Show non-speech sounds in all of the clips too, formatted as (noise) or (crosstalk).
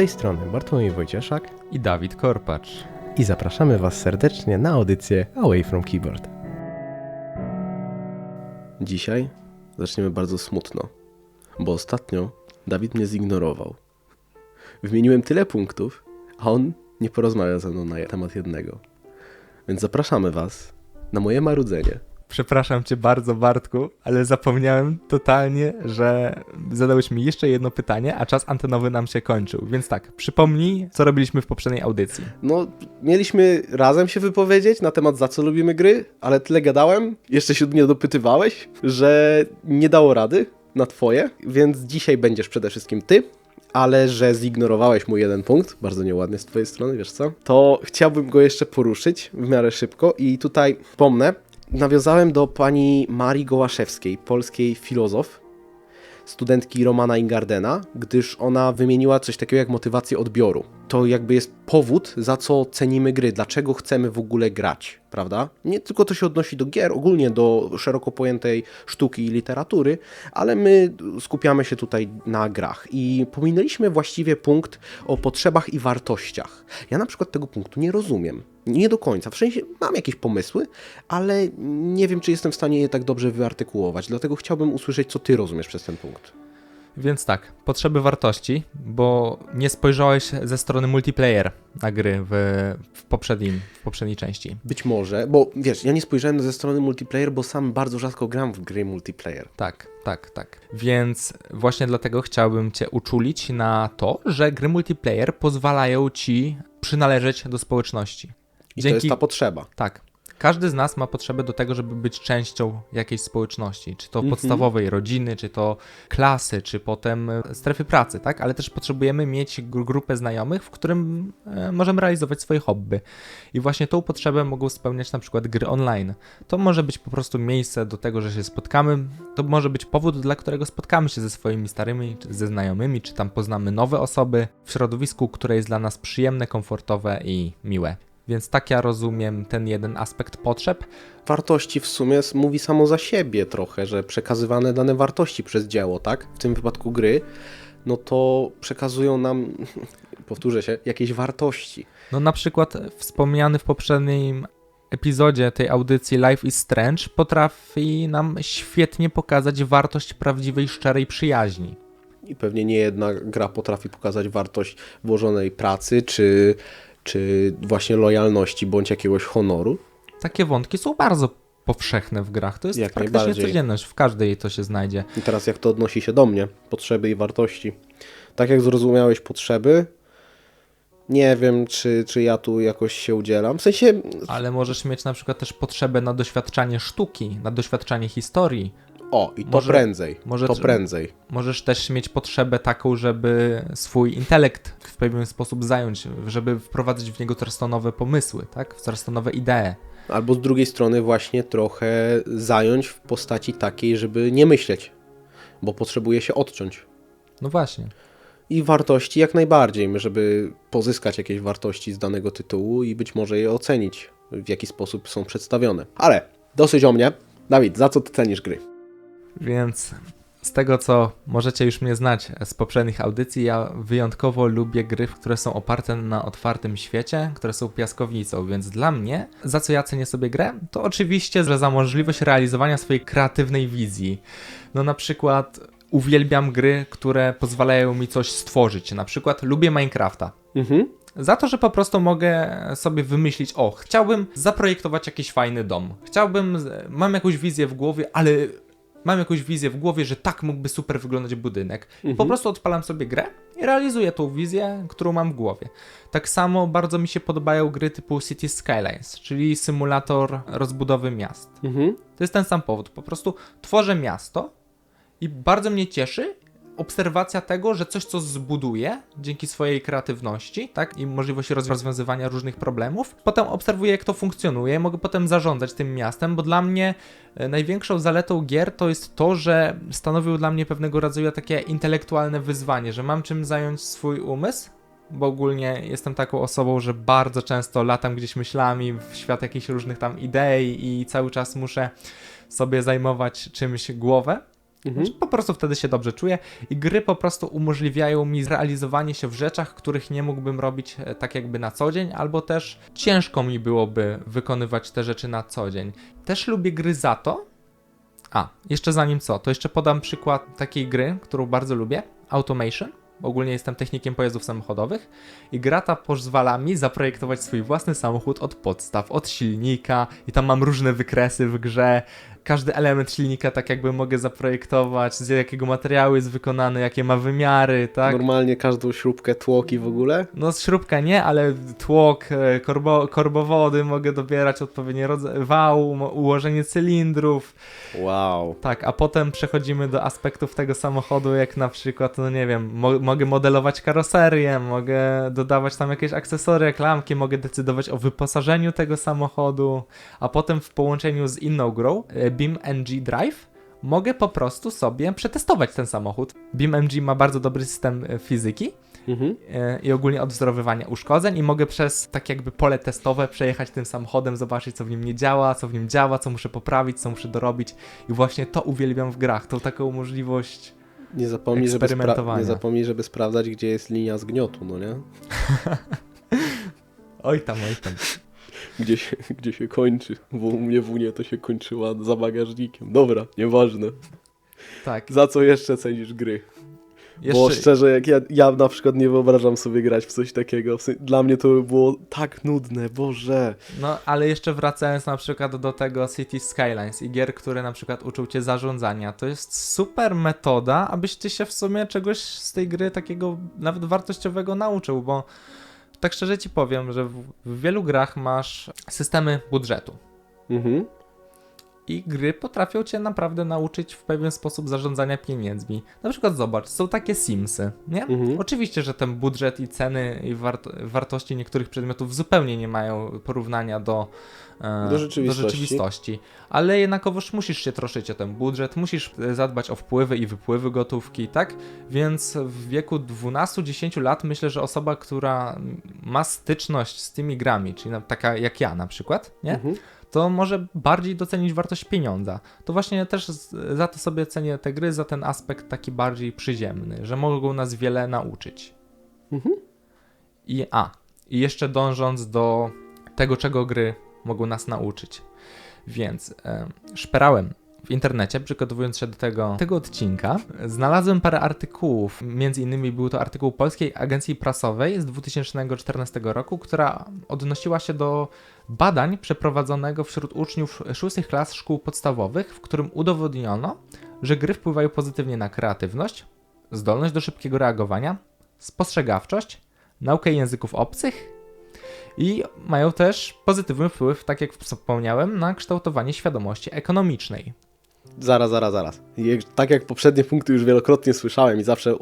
tej strony Bartłomiej Wojcieszak i Dawid Korpacz. i zapraszamy Was serdecznie na audycję Away from Keyboard. Dzisiaj zaczniemy bardzo smutno, bo ostatnio Dawid mnie zignorował. Wymieniłem tyle punktów, a on nie porozmawia ze mną na temat jednego. Więc zapraszamy Was na moje marudzenie. Przepraszam cię bardzo, Bartku, ale zapomniałem totalnie, że zadałeś mi jeszcze jedno pytanie, a czas antenowy nam się kończył. Więc tak, przypomnij, co robiliśmy w poprzedniej audycji. No, mieliśmy razem się wypowiedzieć na temat za co lubimy gry, ale tyle gadałem, jeszcze się mnie dopytywałeś, że nie dało rady na twoje, więc dzisiaj będziesz przede wszystkim ty, ale że zignorowałeś mój jeden punkt, bardzo nieładnie z twojej strony, wiesz co, to chciałbym go jeszcze poruszyć w miarę szybko i tutaj pomnę, nawiązałem do pani Marii Gołaszewskiej, polskiej filozof, studentki Romana Ingardena, gdyż ona wymieniła coś takiego jak motywację odbioru. To jakby jest powód, za co cenimy gry, dlaczego chcemy w ogóle grać, prawda? Nie tylko to się odnosi do gier, ogólnie do szeroko pojętej sztuki i literatury, ale my skupiamy się tutaj na grach i pominęliśmy właściwie punkt o potrzebach i wartościach. Ja na przykład tego punktu nie rozumiem. Nie do końca. W sensie mam jakieś pomysły, ale nie wiem, czy jestem w stanie je tak dobrze wyartykułować. Dlatego chciałbym usłyszeć, co ty rozumiesz przez ten punkt. Więc tak, potrzeby wartości, bo nie spojrzałeś ze strony multiplayer na gry w, w, poprzednim, w poprzedniej części. Być może, bo wiesz, ja nie spojrzałem ze strony multiplayer, bo sam bardzo rzadko gram w gry multiplayer. Tak, tak, tak. Więc właśnie dlatego chciałbym Cię uczulić na to, że gry multiplayer pozwalają Ci przynależeć do społeczności. I to jest ta potrzeba. Tak. Każdy z nas ma potrzebę do tego, żeby być częścią jakiejś społeczności, czy to Mhm. podstawowej rodziny, czy to klasy, czy potem e, strefy pracy, tak? Ale też potrzebujemy mieć gru- grupę znajomych, w którym e, możemy realizować swoje hobby. I właśnie tą potrzebę mogą spełniać na przykład gry online. To może być po prostu miejsce do tego, że się spotkamy. To może być powód, dla którego spotkamy się ze swoimi starymi, czy ze znajomymi, czy tam poznamy nowe osoby w środowisku, które jest dla nas przyjemne, komfortowe i miłe. Więc tak ja rozumiem ten jeden aspekt potrzeb. Wartości w sumie mówi samo za siebie trochę, że przekazywane dane wartości przez dzieło, tak? W tym wypadku gry, no to przekazują nam, (laughs) powtórzę się, jakieś wartości. No na przykład wspomniany w poprzednim epizodzie tej audycji Life is Strange potrafi nam świetnie pokazać wartość prawdziwej, szczerej przyjaźni. I pewnie nie jedna gra potrafi pokazać wartość włożonej pracy, czy, czy właśnie lojalności, bądź jakiegoś honoru. Takie wątki są bardzo powszechne w grach. To jest Jak praktycznie codzienność, w każdej to się znajdzie. I teraz jak to odnosi się do mnie, potrzeby i wartości. Tak jak zrozumiałeś potrzeby, nie wiem, czy, czy ja tu jakoś się udzielam. W sensie, Ale możesz mieć na przykład też potrzebę na doświadczanie sztuki, na doświadczanie historii. O, i to Może- prędzej, może to prędzej. Możesz też mieć potrzebę taką, żeby swój intelekt w pewien sposób zająć, żeby wprowadzić w niego coraz to nowe pomysły, tak? Coraz to nowe idee. Albo z drugiej strony właśnie trochę zająć w postaci takiej, żeby nie myśleć, bo potrzebuje się odciąć. No właśnie. I wartości jak najbardziej, żeby pozyskać jakieś wartości z danego tytułu i być może je ocenić, w jaki sposób są przedstawione. Ale dosyć o mnie. Dawid, za co ty cenisz gry? Więc z tego, co możecie już mnie znać z poprzednich audycji, ja wyjątkowo lubię gry, które są oparte na otwartym świecie, które są piaskownicą, więc dla mnie, za co ja cenię sobie grę, to oczywiście że za możliwość realizowania swojej kreatywnej wizji. No na przykład uwielbiam gry, które pozwalają mi coś stworzyć, na przykład lubię Minecrafta. Mhm. Za to, że po prostu mogę sobie wymyślić, o, chciałbym zaprojektować jakiś fajny dom. Chciałbym, mam jakąś wizję w głowie, ale mam jakąś wizję w głowie, że tak mógłby super wyglądać budynek. I po prostu odpalam sobie grę i realizuję tą wizję, którą mam w głowie. Tak samo bardzo mi się podobają gry typu City Skylines, czyli symulator rozbudowy miast. Mhm. To jest ten sam powód. Po prostu tworzę miasto i bardzo mnie cieszy obserwacja tego, że coś, co zbuduję dzięki swojej kreatywności, tak, i możliwości roz- rozwiązywania różnych problemów, potem obserwuję, jak to funkcjonuje, mogę potem zarządzać tym miastem, bo dla mnie e, największą zaletą gier to jest to, że stanowią dla mnie pewnego rodzaju takie intelektualne wyzwanie, że mam czym zająć swój umysł, bo ogólnie jestem taką osobą, że bardzo często latam gdzieś myślami w świat jakichś różnych tam idei i cały czas muszę sobie zajmować czymś głowę. Mhm. Po prostu wtedy się dobrze czuję i gry po prostu umożliwiają mi zrealizowanie się w rzeczach, których nie mógłbym robić e, tak jakby na co dzień, albo też ciężko mi byłoby wykonywać te rzeczy na co dzień. Też lubię gry za to. A, jeszcze zanim co, to jeszcze podam przykład takiej gry, którą bardzo lubię, Automation. Ogólnie jestem technikiem pojazdów samochodowych i gra ta pozwala mi zaprojektować swój własny samochód od podstaw, od silnika i tam mam różne wykresy w grze. Każdy element silnika tak jakby mogę zaprojektować, z jakiego materiału jest wykonany, jakie ma wymiary, tak? Normalnie każdą śrubkę, tłoki w ogóle. No śrubka nie, ale tłok, e, korbo, korbowody mogę dobierać, odpowiednie rodzaje, wał, ułożenie cylindrów, Wow. tak, a potem przechodzimy do aspektów tego samochodu, jak na przykład, no nie wiem, mo mogę modelować karoserię, mogę dodawać tam jakieś akcesoria, klamki, mogę decydować o wyposażeniu tego samochodu, a potem w połączeniu z inną grą, e, BeamNG Drive, mogę po prostu sobie przetestować ten samochód. BeamNG ma bardzo dobry system e, fizyki, Mhm. e, i ogólnie odwzorowywania uszkodzeń i mogę przez tak jakby pole testowe przejechać tym samochodem, zobaczyć co w nim nie działa, co w nim działa, co muszę poprawić, co muszę dorobić i właśnie to uwielbiam w grach, tą taką możliwość Nie zapomnij, żeby Eksperymentowania. nie zapomnij, żeby sprawdzać, gdzie jest linia zgniotu, no nie? (laughs) oj tam, oj tam. Gdzie się, gdzie się kończy, bo u mnie w Unie to się kończyła za bagażnikiem. Dobra, nieważne. Tak, Za co jeszcze cenisz gry? Bo jeszcze, szczerze, jak ja, ja na przykład nie wyobrażam sobie grać w coś takiego. W sen- Dla mnie to by było tak nudne, Boże. no ale jeszcze wracając na przykład do tego City Skylines i gier, które na przykład uczą cię zarządzania, to jest super metoda, abyś ty się w sumie czegoś z tej gry takiego nawet wartościowego nauczył, bo tak szczerze ci powiem, że w, w wielu grach masz systemy budżetu. Mhm. I gry potrafią cię naprawdę nauczyć w pewien sposób zarządzania pieniędzmi. Na przykład zobacz, są takie Simsy, nie? Mhm. Oczywiście, że ten budżet i ceny i wart wartości niektórych przedmiotów zupełnie nie mają porównania do, e, Do rzeczywistości. rzeczywistości. Ale jednakowoż musisz się troszczyć o ten budżet, musisz e, zadbać o wpływy i wypływy gotówki, tak? Więc w wieku 12-10 lat myślę, że osoba, która ma styczność z tymi grami, czyli taka jak ja na przykład, nie? Mhm. To może bardziej docenić wartość pieniądza. To właśnie też za to sobie cenię te gry, za ten aspekt taki bardziej przyziemny, że mogą nas wiele nauczyć. Mhm. I a, i jeszcze dążąc do tego, czego gry mogą nas nauczyć. Więc e, szperałem w internecie, przygotowując się do tego, tego odcinka, znalazłem parę artykułów. Między innymi był to artykuł Polskiej Agencji Prasowej z 2014 roku, która odnosiła się do badań przeprowadzonego wśród uczniów szóstych klas szkół podstawowych, w którym udowodniono, że gry wpływają pozytywnie na kreatywność, zdolność do szybkiego reagowania, spostrzegawczość, naukę języków obcych i mają też pozytywny wpływ, tak jak wspomniałem, na kształtowanie świadomości ekonomicznej. Zaraz, zaraz, zaraz. Tak jak poprzednie punkty już wielokrotnie słyszałem i zawsze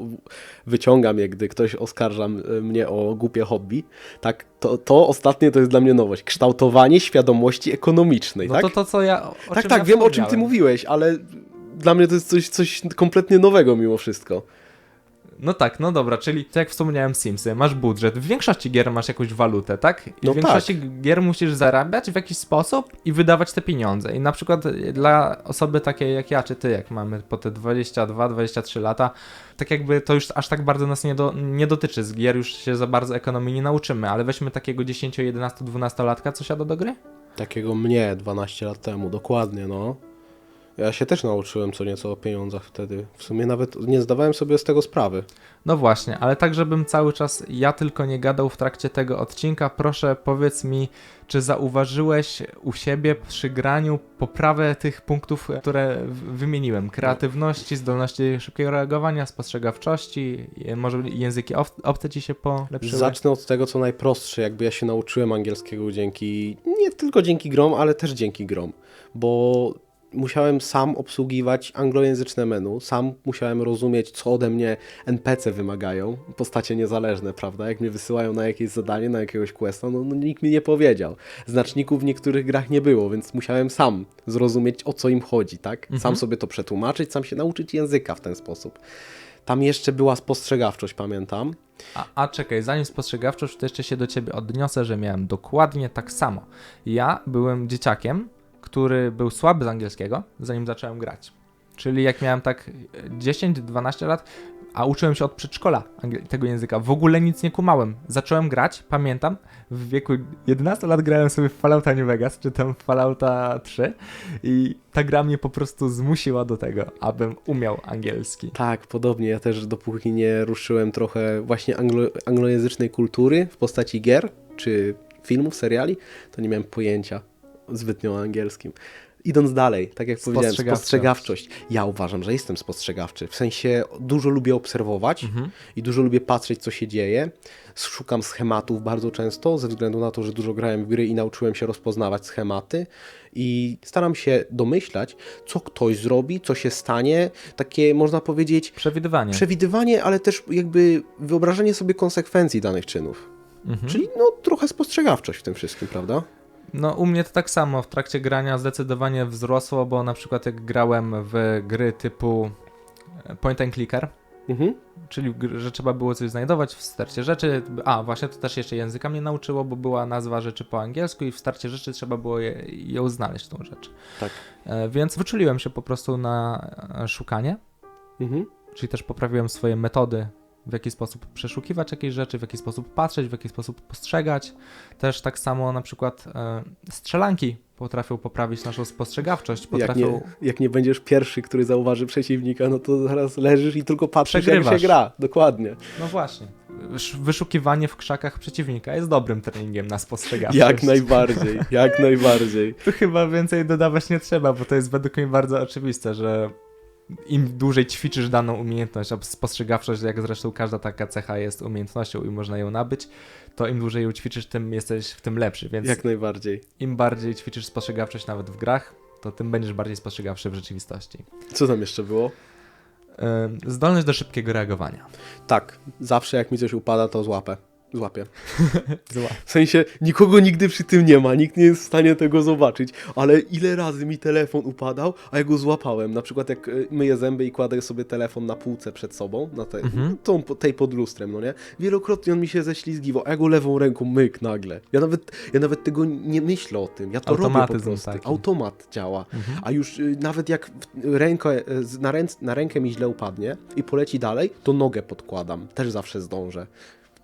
wyciągam je, gdy ktoś oskarża mnie o głupie hobby, tak to, to ostatnie to jest dla mnie nowość. Kształtowanie świadomości ekonomicznej, No tak? to to, co ja. Tak, tak, wiem o czym ty mówiłeś, ale dla mnie to jest coś, coś kompletnie nowego mimo wszystko. No tak, no dobra, czyli tak jak wspomniałem Simsy, masz budżet, w większości gier masz jakąś walutę, tak? I No w większości gier musisz zarabiać w jakiś sposób i wydawać te pieniądze. I na przykład dla osoby takiej jak ja, czy ty, jak mamy po te 22-23 lata, tak jakby to już aż tak bardzo nas nie, do, nie dotyczy. Z gier już się za bardzo ekonomii nie nauczymy, ale weźmy takiego 10, 11, 12 latka, co siada do gry? Takiego mnie 12 lat temu, dokładnie, no. Ja się też nauczyłem co nieco o pieniądzach wtedy. W sumie nawet nie zdawałem sobie z tego sprawy. No właśnie, ale tak, żebym cały czas ja tylko nie gadał w trakcie tego odcinka, proszę powiedz mi, czy zauważyłeś u siebie przy graniu poprawę tych punktów, które wymieniłem? Kreatywności, zdolności szybkiego reagowania, spostrzegawczości, może języki ob- obce ci się polepszyły? Zacznę od tego, co najprostsze. Jakby ja się nauczyłem angielskiego dzięki, nie tylko dzięki grom, ale też dzięki grom. Bo musiałem sam obsługiwać anglojęzyczne menu, sam musiałem rozumieć, co ode mnie NPC wymagają, postacie niezależne, prawda? Jak mnie wysyłają na jakieś zadanie, na jakiegoś questa, no, no nikt mi nie powiedział. Znaczników w niektórych grach nie było, więc musiałem sam zrozumieć, o co im chodzi, tak? Sam Mhm. sobie to przetłumaczyć, sam się nauczyć języka w ten sposób. Tam jeszcze była spostrzegawczość, pamiętam. A, a czekaj, zanim spostrzegawczość, to jeszcze się do ciebie odniosę, że miałem dokładnie tak samo. Ja byłem dzieciakiem, który był słaby z angielskiego, zanim zacząłem grać. Czyli jak miałem tak 10-12 lat, a uczyłem się od przedszkola tego języka, w ogóle nic nie kumałem. Zacząłem grać, pamiętam, w wieku 11 lat grałem sobie w Fallouta New Vegas, czy tam Fallouta 3 i ta gra mnie po prostu zmusiła do tego, abym umiał angielski. Tak, podobnie. Ja też dopóki nie ruszyłem trochę właśnie anglo, anglojęzycznej kultury w postaci gier czy filmów, seriali, to nie miałem pojęcia zbytnio angielskim. Idąc dalej, tak jak powiedziałem, Spostrzegawczość. spostrzegawczość. Ja uważam, że jestem spostrzegawczy. W sensie dużo lubię obserwować Mhm. i dużo lubię patrzeć, co się dzieje. Szukam schematów bardzo często, ze względu na to, że dużo grałem w gry i nauczyłem się rozpoznawać schematy. I staram się domyślać, co ktoś zrobi, co się stanie. Takie, można powiedzieć, Przewidywanie. przewidywanie, ale też jakby wyobrażenie sobie konsekwencji danych czynów. Mhm. Czyli no trochę spostrzegawczość w tym wszystkim, prawda? No u mnie to tak samo, w trakcie grania zdecydowanie wzrosło, bo na przykład jak grałem w gry typu e, point and clicker, Mhm. czyli że trzeba było coś znajdować w starcie rzeczy. A, właśnie to też jeszcze języka mnie nauczyło, bo była nazwa rzeczy po angielsku i w starcie rzeczy trzeba było je, ją znaleźć, tą rzecz. Tak. E, więc wyczuliłem się po prostu na e, szukanie, Mhm. czyli też poprawiłem swoje metody, w jaki sposób przeszukiwać jakieś rzeczy, w jaki sposób patrzeć, w jaki sposób postrzegać. Też tak samo na przykład e, strzelanki potrafią poprawić naszą spostrzegawczość, Jak potrafią... nie, jak nie będziesz pierwszy, który zauważy przeciwnika, no to zaraz leżysz i tylko patrzysz, jak Przegrywasz. się gra. Dokładnie. No właśnie. Wysz- Wyszukiwanie w krzakach przeciwnika jest dobrym treningiem na spostrzegawczość. Jak (laughs) najbardziej, jak najbardziej. Tu chyba więcej dodawać nie trzeba, bo to jest według mnie bardzo oczywiste, że im dłużej ćwiczysz daną umiejętność, a spostrzegawczość, jak zresztą każda taka cecha jest umiejętnością i można ją nabyć, to im dłużej ją ćwiczysz, tym jesteś w tym lepszy, więc Jak najbardziej. im bardziej ćwiczysz spostrzegawczość nawet w grach, to tym będziesz bardziej spostrzegawczy w rzeczywistości. Co tam jeszcze było? Zdolność do szybkiego reagowania. Tak, zawsze jak mi coś upada, to złapę. Złapię. (laughs) Zła. W sensie nikogo nigdy przy tym nie ma, nikt nie jest w stanie tego zobaczyć, ale ile razy mi telefon upadał, a ja go złapałem. Na przykład jak y, myję zęby i kładę sobie telefon na półce przed sobą, na te, Mhm. tą, tej pod lustrem, no nie? Wielokrotnie on mi się ześlizgiwał, a ja go lewą ręką myk nagle. Ja nawet, ja nawet tego nie myślę o tym, ja to robię po Automatyzm prostu. taki. Automat działa. Mhm. A już y, nawet jak rękę, z- na, ręc, na rękę mi źle upadnie i poleci dalej, to nogę podkładam. Też zawsze zdążę.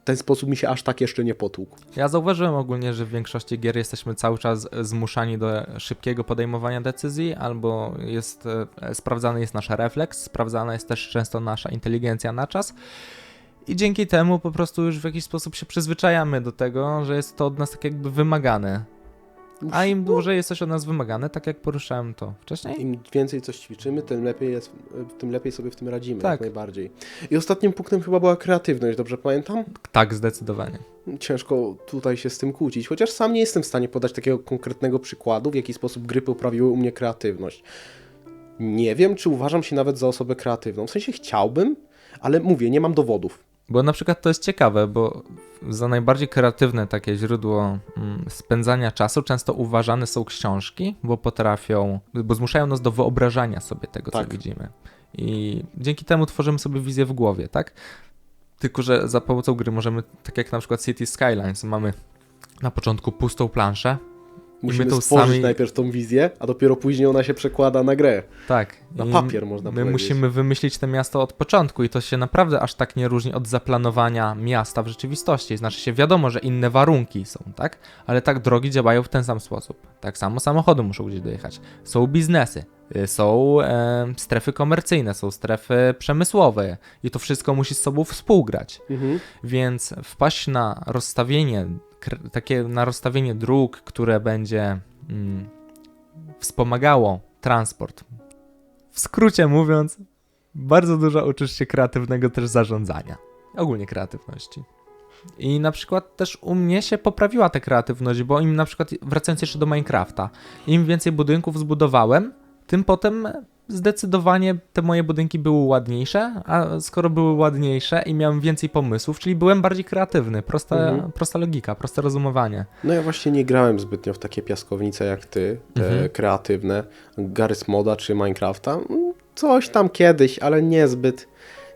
Ten sposób mi się aż tak jeszcze nie potłukł. Ja zauważyłem ogólnie, że w większości gier jesteśmy cały czas zmuszani do szybkiego podejmowania decyzji, albo jest e, sprawdzany jest nasz refleks, sprawdzana jest też często nasza inteligencja na czas. I dzięki temu po prostu już w jakiś sposób się przyzwyczajamy do tego, że jest to od nas tak jakby wymagane. A im dłużej jest coś od nas wymagane, tak jak poruszałem to wcześniej, Im więcej coś ćwiczymy, tym lepiej, jest, tym lepiej sobie w tym radzimy, Tak. jak najbardziej. I ostatnim punktem chyba była kreatywność, dobrze pamiętam? tak zdecydowanie. Ciężko tutaj się z tym kłócić, chociaż sam nie jestem w stanie podać takiego konkretnego przykładu, w jaki sposób gry poprawiły u mnie kreatywność. Nie wiem, czy uważam się nawet za osobę kreatywną. W sensie chciałbym, ale mówię, nie mam dowodów. Bo na przykład to jest ciekawe, bo za najbardziej kreatywne takie źródło mm, spędzania czasu często uważane są książki, bo potrafią, bo zmuszają nas do wyobrażania sobie tego, co Tak. widzimy. I dzięki temu tworzymy sobie wizję w głowie, tak? Tylko, że za pomocą gry możemy, tak jak na przykład City Skylines, mamy na początku pustą planszę. Musimy to stworzyć sami- najpierw tą wizję, a dopiero później ona się przekłada na grę. Tak. Na papier można My powiedzieć. musimy wymyślić to miasto od początku i to się naprawdę aż tak nie różni od zaplanowania miasta w rzeczywistości. Znaczy się wiadomo, że inne warunki są, tak? Ale tak drogi działają w ten sam sposób. Tak samo samochody muszą gdzieś dojechać. Są biznesy, y, są e, strefy komercyjne, są strefy przemysłowe i to wszystko musi z sobą współgrać. Mhm. Więc wpaść na rozstawienie, takie na rozstawienie dróg, które będzie mm, wspomagało transport. W skrócie mówiąc, bardzo dużo uczysz się kreatywnego też zarządzania. Ogólnie kreatywności. I na przykład też u mnie się poprawiła ta kreatywność, bo im na przykład, wracając jeszcze do Minecrafta, im więcej budynków zbudowałem, tym potem zdecydowanie te moje budynki były ładniejsze, a skoro były ładniejsze i miałem więcej pomysłów, czyli byłem bardziej kreatywny, prosta, Mhm. prosta logika, proste rozumowanie. No ja właśnie nie grałem zbytnio w takie piaskownice jak ty, te Mhm. kreatywne, Garry's Moda czy Minecrafta. Mm, Coś tam kiedyś, ale niezbyt,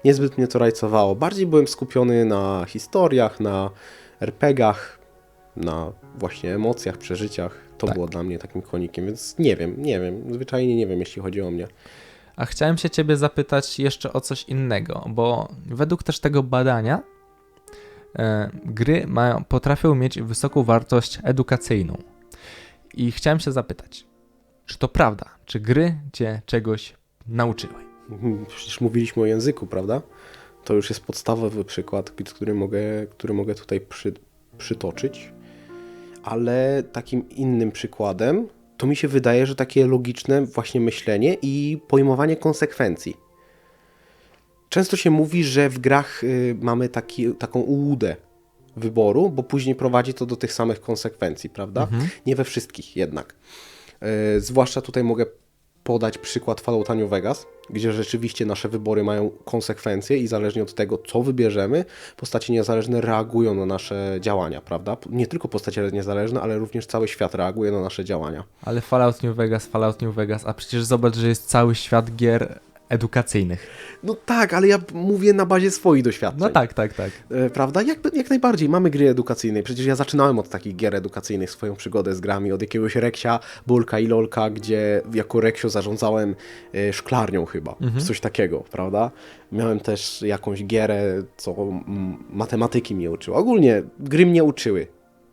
niezbyt mnie to rajcowało. Bardziej byłem skupiony na historiach, na RPGach, na właśnie emocjach, przeżyciach. To Tak. było dla mnie takim konikiem, więc nie wiem, nie wiem, zwyczajnie nie wiem, jeśli chodzi o mnie. A chciałem się ciebie zapytać jeszcze o coś innego, bo według też tego badania e, gry mają, potrafią mieć wysoką wartość edukacyjną. I chciałem się zapytać, czy to prawda? Czy gry cię czegoś nauczyły? Przecież mówiliśmy o języku, prawda? To już jest podstawowy przykład, który mogę, który mogę tutaj przy, przytoczyć. Ale takim innym przykładem to mi się wydaje, że takie logiczne właśnie myślenie i pojmowanie konsekwencji. Często się mówi, że w grach y, mamy taki, taką ułudę wyboru, bo później prowadzi to do tych samych konsekwencji, prawda? Nie we wszystkich jednak. E, zwłaszcza tutaj mogę podać przykład Fallouta New Vegas, gdzie rzeczywiście nasze wybory mają konsekwencje i zależnie od tego, co wybierzemy, postacie niezależne reagują na nasze działania, prawda? Nie tylko postacie niezależne, ale również cały świat reaguje na nasze działania. Ale Fallout New Vegas, Fallout New Vegas, a przecież zobacz, że jest cały świat gier edukacyjnych. No tak, ale ja mówię na bazie swoich doświadczeń. No tak, tak, tak. E, Prawda? Jak, jak najbardziej. Mamy gry edukacyjne. Przecież ja zaczynałem od takich gier edukacyjnych swoją przygodę z grami. Od jakiegoś Reksia, Bulka i Lolka, gdzie jako Reksio zarządzałem e, szklarnią chyba. Coś takiego, prawda? Miałem też jakąś gierę, co matematyki mnie uczyła. Ogólnie gry mnie uczyły.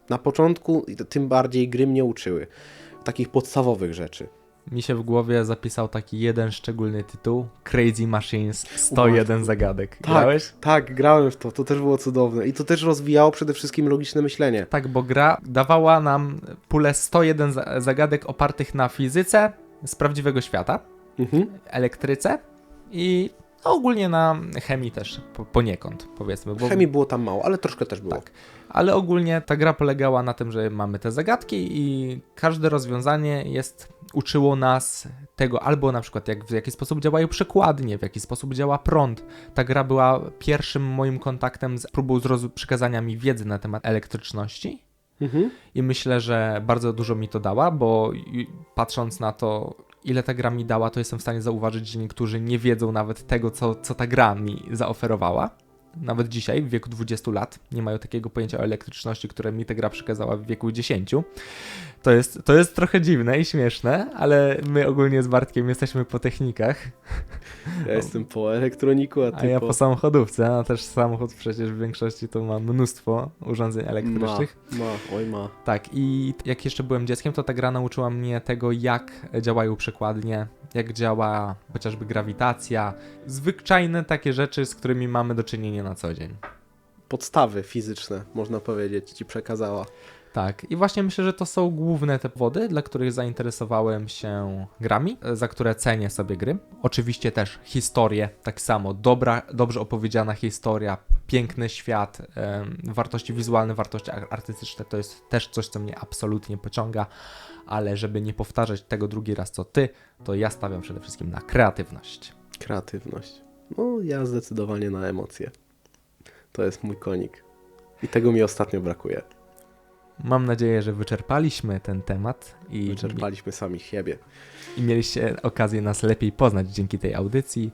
Na początku tym bardziej gry mnie uczyły. Takich podstawowych rzeczy. Mi się w głowie zapisał taki jeden szczególny tytuł Crazy Machines 101 zagadek. Grałeś? Tak, grałem w to. To też było cudowne. I to też rozwijało przede wszystkim logiczne myślenie. Tak, bo gra dawała nam pulę 101 za- zagadek opartych na fizyce z prawdziwego świata, Mhm. elektryce i ogólnie na chemii też po, poniekąd, powiedzmy. Bo, Chemii było tam mało, ale troszkę też było. Tak. Ale ogólnie ta gra polegała na tym, że mamy te zagadki i każde rozwiązanie jest uczyło nas tego albo na przykład jak, w jaki sposób działają przekładnie, w jaki sposób działa prąd. Ta gra była pierwszym moim kontaktem z próbą zrozum- przekazania mi wiedzy na temat elektryczności. Mhm. I myślę, że bardzo dużo mi to dała, bo patrząc na to, ile ta gra mi dała, to jestem w stanie zauważyć, że niektórzy nie wiedzą nawet tego, co, co ta gra mi zaoferowała. Nawet dzisiaj, w wieku 20 lat, nie mają takiego pojęcia o elektryczności, które mi ta gra przekazała w wieku 10. To jest, to jest trochę dziwne i śmieszne, ale my ogólnie z Bartkiem jesteśmy po technikach, Ja jestem po elektroniku, a ty a ja po... po samochodówce, a też samochód przecież w większości to ma mnóstwo urządzeń elektrycznych. Ma, ma, oj ma. Tak, i jak jeszcze byłem dzieckiem, to ta gra nauczyła mnie tego, jak działają przekładnie, jak działa chociażby grawitacja, zwyczajne takie rzeczy, z którymi mamy do czynienia na co dzień. Podstawy fizyczne, można powiedzieć, ci przekazała. Tak, i właśnie myślę, że to są główne te powody, dla których zainteresowałem się grami, za które cenię sobie gry. Oczywiście też historię, tak samo, dobra, dobrze opowiedziana historia, piękny świat, wartości wizualne, wartości ar- artystyczne, to jest też coś, co mnie absolutnie pociąga, ale żeby nie powtarzać tego drugi raz co ty, to ja stawiam przede wszystkim na kreatywność. Kreatywność. No, ja zdecydowanie na emocje. To jest mój konik. I tego mi ostatnio brakuje. Mam nadzieję, że wyczerpaliśmy ten temat i Wyczerpaliśmy sami siebie. i mieliście okazję nas lepiej poznać dzięki tej audycji.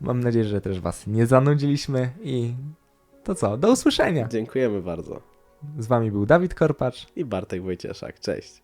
Mam nadzieję, że też Was nie zanudziliśmy i to co, do usłyszenia. Dziękujemy bardzo. Z Wami był Dawid Korpacz. I Bartek Wojcieszak. Cześć.